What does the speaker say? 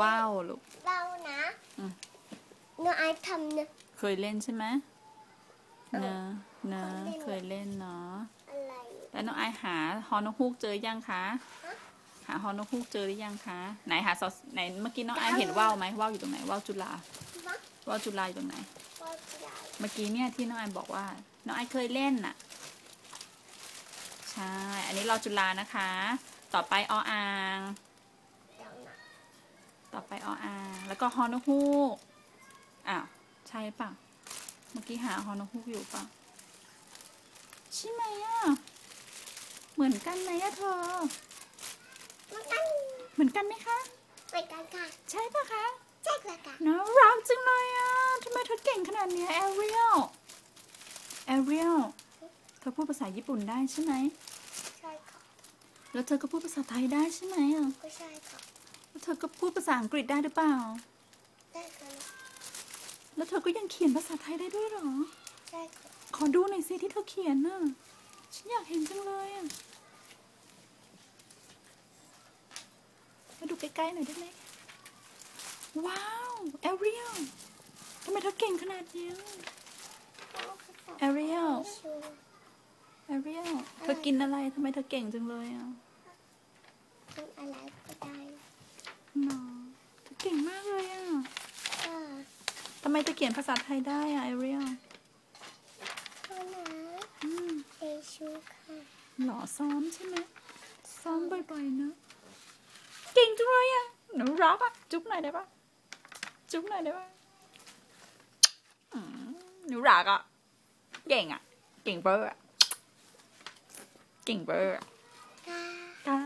ว้าวลูกเรานะอืมน้องไอซ์ทำเนี่ยเคยเล่นใช่ไหมเออเนอะเนอะเคเคยยเล่เล่นนเนาะอะไรแล้วน้องไอายหาฮอนกฮูกเจอยังคะฮะหาฮอนกฮูกเจอหรือยังคะ ไหนหาซอสไหนเมื่อกี้น้องไอายเห็นว่าวไหมว่าวอยู่ตรงไหนว่าวจุฬามักว่าวจุฬาอยู่ตรงไหนว่าจะได้เมื่อกี้เนี่ยที่น้องไอายบอกว่า น้องไอายเคยเล่นน่ะ ใช่ อันนี้รอจุฬานะคะ ต่อไปออ่างเดี๋ยวนะ ต่อไปออ่างแล้วก็ฮอนกฮูกอ้าว ใช่ป่ะเมื่อกี้หาฮอนกฮูกอยู่ป่ะใช่ไหมอะ เหมือนกันไหมอะเธอมันกัน เหมือนกันไหมคะไปกันค่ะ ใช่ป่ะคะแจ็คละค่ะน่ารักจังเลยอะทำไมเธอเก่งขนาดเนี้แอเรียลแอเรียลเธอพูดภาษาญี่ปุ่นได้ใช่ไหมใช่ค่ะ แล้วเธอก็พูดภาษาไทยได้ใช่ไหมอะ ธอก็พูดภาษาอังกฤษได้หรือเปล่า ได้ค่ะแล้วเธอก็ยังเขียนภาษาไทยได้ด้วยหรอใช่ค่ะ ขอดูหน่อยสิที่เธอเขียนน่ะ ฉันอยากเห็นจังเลยอะ มาดูใกล้ๆหน่อยได้ไหม ว้าวแอเรียลทำไมเธอเก่งขนาดนี้แอเรียลแอเรียลเธอกินอะไรทำไมเธอเก่งจังเลยอะกินอะไรก็ได้ น้องเธอเก่งมากเลยอะ ค่ะ ทำไมเธอเขียนภาษาไทยได้อะแอเรียลก็นะอืมเอชูค่ะหล่อซ้อมใช่ไหมซ้อมบ่อยๆนะเก่งจังเลยอะหนูรักอะจุ๊บหน่อยได้ปะจุ๊บหน่อยได้ปะอืมหนูรักอะเก่งอะเก่งเบอร์อะเก่งเบอร์อะค่ะค่ะ